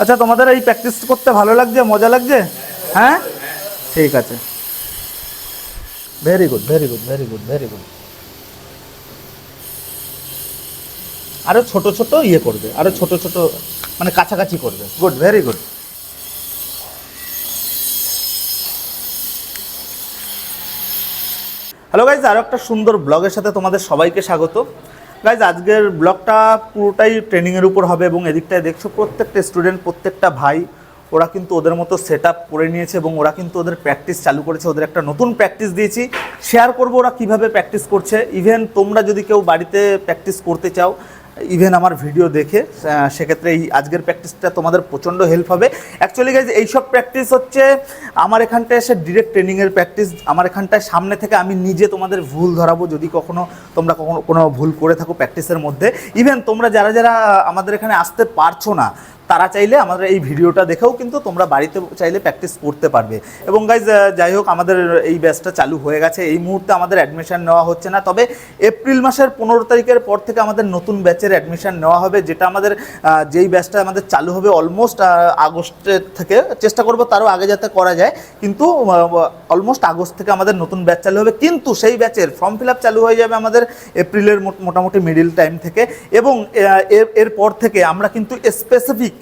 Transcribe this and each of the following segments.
আচ্ছা তোমাদের এই প্র্যাকটিস করতে ভালো লাগছে, মজা লাগছে? হ্যাঁ? ঠিক আছে। Very good very good very good very good আরও ছোট ছোট ইয়ে করবে, আরও ছোট ছোট মানে কাছাকাছি করবে। Good very good hello guys আরও একটা সুন্দর ব্লগের সাথে তোমাদের সবাইকে স্বাগত। গাইজ আজকের ব্লগটা পুরোটাই ট্রেনিংয়ের উপর হবে এবং এদিকটায় দেখছ প্রত্যেকটা স্টুডেন্ট প্রত্যেকটা ভাই, ওরা কিন্তু ওদের মতো সেট আপ করে নিয়েছে এবং ওরা কিন্তু ওদের প্র্যাকটিস চালু করেছে। ওদের একটা নতুন প্র্যাকটিস দিয়েছি। শেয়ার করব ওরা কীভাবে প্র্যাকটিস করছে। ইভেন তোমরা যদি কেউ বাড়িতে প্র্যাকটিস করতে চাও ইভেন আমার ভিডিও দেখে সেক্ষেত্রে এই আজকের প্র্যাকটিসটা তোমাদের প্রচণ্ড হেল্প হবে। অ্যাকচুয়ালি গাইজ এইসব প্র্যাকটিস হচ্ছে, আমার এখানটায় এসে ডিরেক্ট ট্রেনিংয়ের প্র্যাকটিস আমার এখানটায় সামনে থেকে আমি নিজে তোমাদের ভুল ধরাবো, যদি কখনো তোমরা কখনো কোনো ভুল করে থাকো প্র্যাকটিসের মধ্যে। ইভেন তোমরা যারা যারা আমাদের এখানে আসতে পারছ না তারা চাইলে আমাদের এই ভিডিওটা দেখেও কিন্তু তোমরা বাড়িতে চাইলে প্র্যাকটিস করতে পারবে। এবং গাইজ যাই হোক আমাদের এই ব্যাচটা চালু হয়ে গেছে। এই মুহূর্তে আমাদের অ্যাডমিশান নেওয়া হচ্ছে না। তবে এপ্রিল মাসের পনেরো তারিখের পর থেকে আমাদের নতুন ব্যাচের অ্যাডমিশান নেওয়া হবে, যেটা আমাদের যেই ব্যাচটা আমাদের চালু হবে অলমোস্ট আগস্টের থেকে। চেষ্টা করব তারও আগে যাতে করা যায়। কিন্তু অলমোস্ট আগস্ট থেকে আমাদের নতুন ব্যাচ চালু হবে। কিন্তু সেই ব্যাচের ফর্ম ফিল চালু হয়ে যাবে আমাদের এপ্রিলের মোটামুটি মিডিল টাইম থেকে। এবং এর, এরপর থেকে আমরা কিন্তু স্পেসিফিক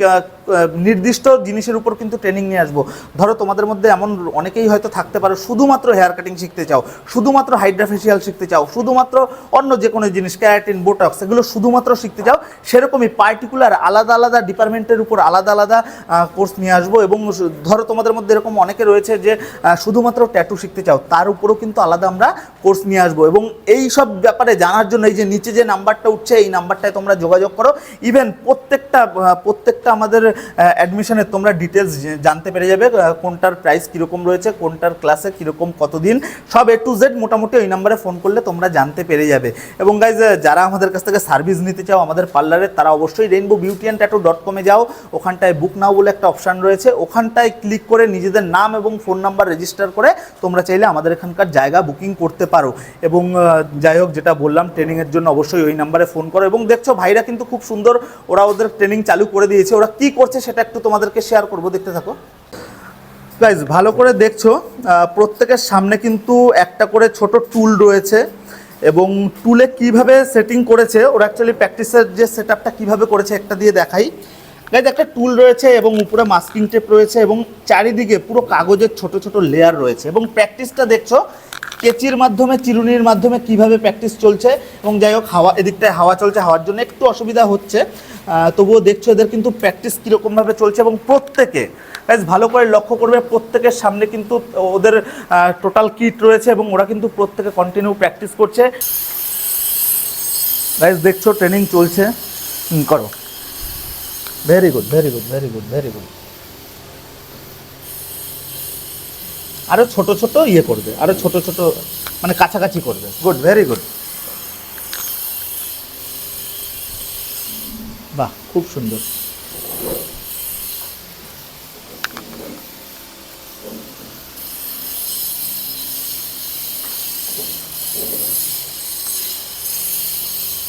নির্দিষ্ট জিনিসের উপর কিন্তু ট্রেনিং নিয়ে আসব। ধরো তোমাদের মধ্যে এমন অনেকেই হয়তো থাকতে পারো শুধুমাত্র হেয়ার কাটিং শিখতে চাও শুধুমাত্র হাইড্রাফেশিয়াল শিখতে চাও শুধুমাত্র অন্য যে কোনো জিনিস ক্যারাটিন বোটক্স এগুলো শুধুমাত্র শিখতে চাও সেরকমই পার্টিকুলার আলাদা আলাদা ডিপার্টমেন্টের উপর আলাদা আলাদা কোর্স নিয়ে আসব এবং ধরো তোমাদের মধ্যে এরকম অনেকে রয়েছে যে শুধুমাত্র ট্যাটু শিখতে চাও তার উপরেও কিন্তু আলাদা আমরা কোর্স নিয়ে আসব এবং এই সব ব্যাপারে জানার জন্য এই যে নিচে যে নাম্বারটা উঠছে এই নাম্বারটায় তোমরা যোগাযোগ করো। ইভেন প্রত্যেকটা আহ, প্রত্যেকটা আমাদের অ্যাডমিশনে তোমরা ডিটেলস জানতে পেরে যাবে কোনটার প্রাইস কীরকম রয়েছে, কোনটার ক্লাসে কীরকম কতদিন। সব এ টু জেড মোটামুটি ওই নাম্বারে ফোন করলে তোমরা জানতে পেরে যাবে। এবং গাইজ যারা আমাদের কাছ থেকে সার্ভিস নিতে চাও আমাদের পার্লারে তারা অবশ্যই rainbow beauty and tattoo dot কমে যাও। ওখানটায় বুক নাও বলে একটা অপশান রয়েছে। ওখানটায় ক্লিক করে নিজেদের নাম এবং ফোন নাম্বার রেজিস্টার করে তোমরা চাইলে আমাদের এখানকার জায়গা বুকিং করতে পারো। এবং যাই হোক, যেটা বললাম ট্রেনিংয়ের জন্য অবশ্যই ওই নাম্বারে ফোন করো। এবং দেখছ, ভাইরা কিন্তু খুব সুন্দর ওরা ওদের ট্রেনিং চালু করে দিয়েছে। ওরা কি করছে সেটা একটু তোমাদেরকে শেয়ার করব, দেখতে থাকো। গাইজ ভালো করে দেখছ প্রত্যেকের সামনে কিন্তু একটা করে ছোট টুল রয়েছে এবং টুলে কীভাবে সেটিং করেছে, ওরা অ্যাকচুয়ালি প্র্যাকটিসের যে সেট আপটা কীভাবে করেছে একটা দিয়ে দেখাই। গাইজ একটা টুল রয়েছে এবং উপরে মাস্কিং টেপ রয়েছে এবং চারিদিকে পুরো কাগজের ছোট ছোট লেয়ার রয়েছে এবং প্র্যাকটিসটা দেখছ কেচির মাধ্যমে, চিরুনির মাধ্যমে কীভাবে প্র্যাকটিস চলছে এবং যাই হোক, হাওয়া, এদিকটায় হাওয়া চলছে, হাওয়ার জন্য একটু অসুবিধা হচ্ছে। তবুও দেখছ এদের কিন্তু প্র্যাকটিস কীরকমভাবে চলছে এবং প্রত্যেকে গাইজ ভালো করে লক্ষ্য করবে, প্রত্যেকের সামনে কিন্তু ওদের টোটাল কিট রয়েছে এবং ওরা কিন্তু প্রত্যেকে কন্টিনিউ প্র্যাকটিস করছে। গাইজ দেখছ ট্রেনিং চলছে। করো। Very good very good very good very good আরও ছোট ছোট ইয়ে করবে আরও ছোট ছোট মানে কাছাকাছি করবে। গুড ভেরি গুড বাহ খুব সুন্দর।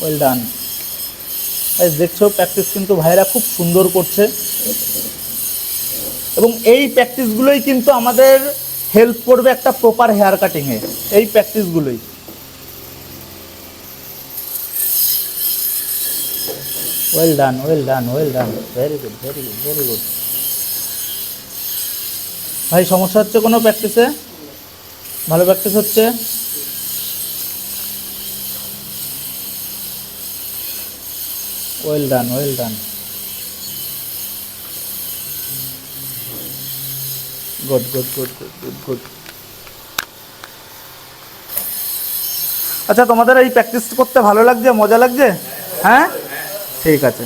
ওয়েল ডান দেখছ প্র্যাকটিস কিন্তু ভাইরা খুব সুন্দর করছে। এবং এই প্র্যাকটিসগুলোই কিন্তু আমাদের হেল্প করবে একটা প্রপার হেয়ার কাটিংয়ে এই প্র্যাকটিসগুলোই well done well done well done very good very good very good ভাই, সমস্যা হচ্ছে কোনো প্র্যাকটিসে ভালো প্র্যাকটিস হচ্ছে? Well done well done good good good good good আচ্ছা তোমাদের এই প্র্যাকটিস করতে ভালো লাগছে? মজা লাগছে? হ্যাঁ? ঠিক আছে।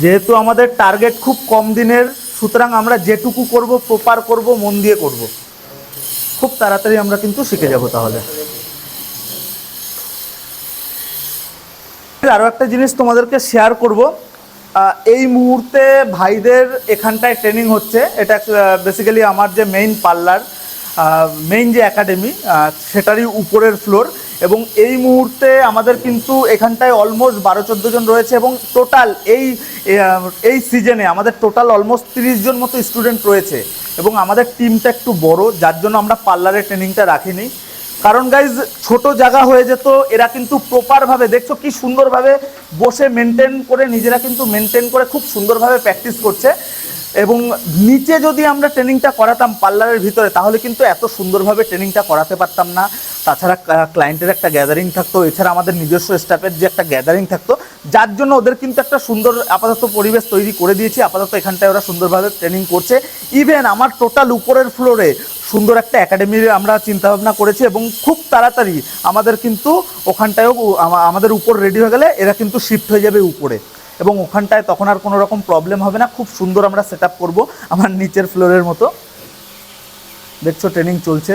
যেহেতু আমাদের টার্গেট খুব কম দিনের, সুতরাং আমরা যেটুকু করব প্রপার করব, মন দিয়ে করব। খুব তাড়াতাড়ি আমরা কিন্তু শিখে যাব তাহলে। আরও একটা জিনিস তোমাদেরকে শেয়ার করব। এই মুহূর্তে ভাইদের এখানটায় ট্রেনিং হচ্ছে। এটা বেসিক্যালি আমার যে মেইন পার্লার মেইন যে একাডেমি সেটারই উপরের ফ্লোর এবং এই মুহূর্তে আমাদের কিন্তু এখানটায় অলমোস্ট বারো, চোদ্দ জন রয়েছে এবং টোটাল এই এই সিজনে আমাদের টোটাল অলমোস্ট তিরিশ জন মতো স্টুডেন্ট রয়েছে এবং আমাদের টিমটা একটু বড়, যার জন্য আমরা পার্লারের ট্রেনিংটা রাখিনি। কারণ গাইজ ছোট জায়গা হয়ে যেত, এরা কিন্তু প্রপারভাবে দেখছ কি সুন্দরভাবে বসে মেনটেন করে, নিজেরা কিন্তু মেনটেন করে খুব সুন্দরভাবে প্র্যাকটিস করছে। এবং নিচে যদি আমরা ট্রেনিংটা করাতাম পার্লারের ভিতরে, তাহলে কিন্তু এত সুন্দরভাবে ট্রেনিংটা করাতে পারতাম না। তাছাড়া ক্লায়েন্টের একটা গ্যাদারিং থাকতো, এছাড়া আমাদের নিজস্ব স্টাফের যে একটা গ্যাদারিং থাকতো, যার জন্য ওদের কিন্তু একটা সুন্দর আপাতত পরিবেশ তৈরি করে দিয়েছি। আপাতত এখানটায় ওরা সুন্দরভাবে ট্রেনিং করছে। ইভেন আমার টোটাল উপরের ফ্লোরে সুন্দর একটা একাডেমির আমরা চিন্তাভাবনা করেছি এবং খুব তাড়াতাড়ি আমাদের কিন্তু ওখানটায়ও আমাদের উপর রেডি হয়ে গেলে এরা কিন্তু শিফট হয়ে যাবে উপরে। এবং ওখানটায় তখন আর কোনো রকম প্রবলেম হবে না। খুব সুন্দর আমরা সেট আপ করব আমার নিচের ফ্লোরের মতো। দেখছ ট্রেনিং চলছে।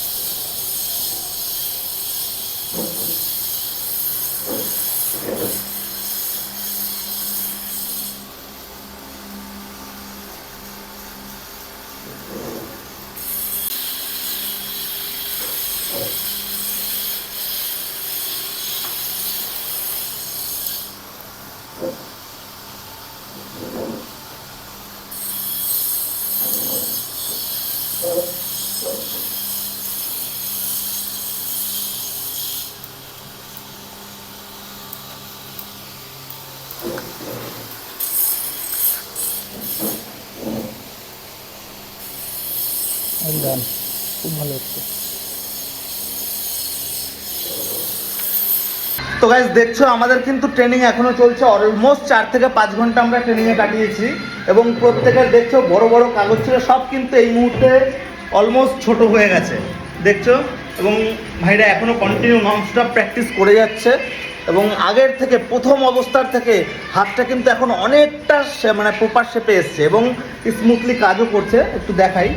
তো গাইজ দেখছ, আমাদের কিন্তু ট্রেনিং এখনও চলছে। অলমোস্ট চার থেকে পাঁচ ঘণ্টা আমরা ট্রেনিংয়ে কাটিয়েছি। এবং প্রত্যেকের দেখছ, বড় বড় কাগজ ছিল, সব কিন্তু এই মুহূর্তে অলমোস্ট ছোট হয়ে গেছে। দেখছ? এবং ভাইরা, এখনও কন্টিনিউ ননস্টপ প্র্যাকটিস করে যাচ্ছে। এবং আগের থেকে, প্রথম অবস্থার থেকে হাতটা কিন্তু এখন অনেকটা মানে প্রপার শেপে এসছে। এবং স্মুথলি কাজও করছে। একটু দেখাই।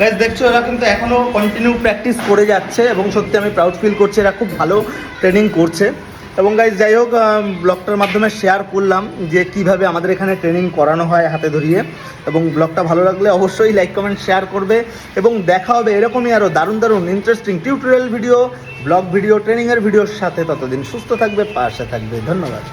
গাইজ দেখছ, এরা কিন্তু এখনও কন্টিনিউ প্র্যাকটিস করে যাচ্ছে এবং সত্যি আমি প্রাউড ফিল করছি, এরা খুব ভালো ট্রেনিং করছে। এবং গাইজ যাই হোক ব্লগটার মাধ্যমে শেয়ার করলাম যে কীভাবে আমাদের এখানে ট্রেনিং করানো হয় হাতে ধরিয়ে। এবং ব্লগটা ভালো লাগলে অবশ্যই লাইক কমেন্ট শেয়ার করবে এবং দেখা হবে এরকমই আরও দারুণ দারুণ interesting tutorial video vlog video ট্রেনিংয়ের ভিডিওর সাথে। ততদিন সুস্থ থাকবে, পাশে থাকবে। ধন্যবাদ।